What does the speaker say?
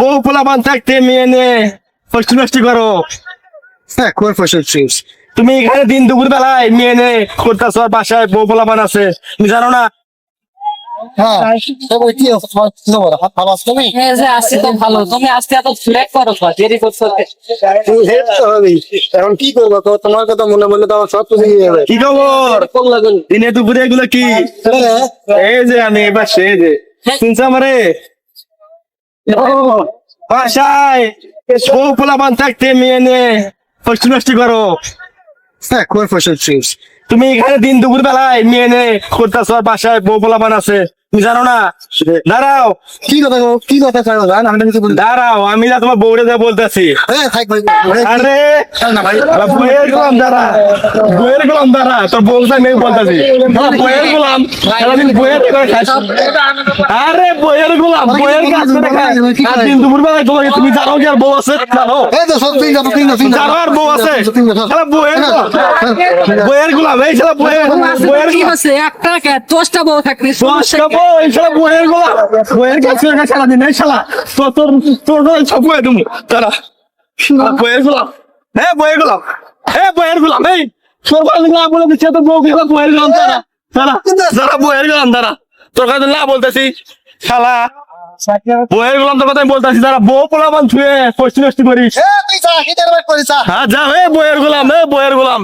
বউ থাকতে মেয়ে নে ফষ্টি নষ্টি করো। হ্যাঁ কোন ফসল শেষ তুমি এখানে দিন দুপুর বেলায় মেয়ে নে করতেছো আর বাসায় বউ আছে। তুমি জানো না? হ্যাঁ তো ওই কি খবর? হাত ভালো আছে তুমি? এই যে আসছি তো ভালো। তুমি আজকে এত ফ্ল্যাগ করো তো, দেরি করছ তুমি হেড তো হবেই এখন কি করব? তোমার কথা মনে মনে তো সব কিছু কি খবর? দিনে দুপুরে এগুলো কি? এই যে আমি এবার সে যে। শুনছ আমারে? বাসায় পোলাপান থাকতে মেয়ে নে নষ্টি করো। হ্যাঁ তুমি এখানে দিন দুপুর বেলায় মেয়ে নে করতেছ বাসায় বউ পোলাপান আছে। তুমি জানো না? দাঁড়াও। কি কথা গো? কি কথা জান আমি কিছু দাঁড়াও আমি না তোমার বউরে যা বলতেছি। হ্যাঁ থাক ভাই আরে না ভাই। আরে বইয়ের গোলাম দাঁড়া। বইয়ের গোলাম দাঁড়া তোর বউটা মেয়ে বলতেছি। বইয়ের গোলাম। সারাদিন বইয়ের আরে বইয়ের গোলাম বইয়ের কাজ করে খায় আর দিন দুপুর বেলায় তোমাকে তুমি জানো কি আর বউ আছে? জানো? আর বউ আছে? বইয়ের গোলাম। বইয়ের গোলাম এই শালা বইয়ের বইয়ের কি হচ্ছে একটা দশটা বউ থাকবে দশটা বউ এই শালা বইয়ের গোলাম বইয়ের খায় সারাদিন এই শালা তোর তোর তোর সব বইয়ে তুমি তারা বইয়ের গোলাম হ্যাঁ বইয়ের গোলাম হ্যাঁ বইয়ের গোলাম এই সরকার না বলে দিচ্ছে তো বউ গেলাম বইয়ের গোলাম তারা তারা যারা বইয়ের গোলাম তারা তোর কাছে না বলতেছি। শালা বইয়ের গোলাম তোর কথা আমি বলতেছি। যারা বউ পোলাবান ছুঁয়ে পশ্চিম নষ্টি করিস। হ্যাঁ যা হে বইয়ের গোলাম হে বইয়ের গোলাম।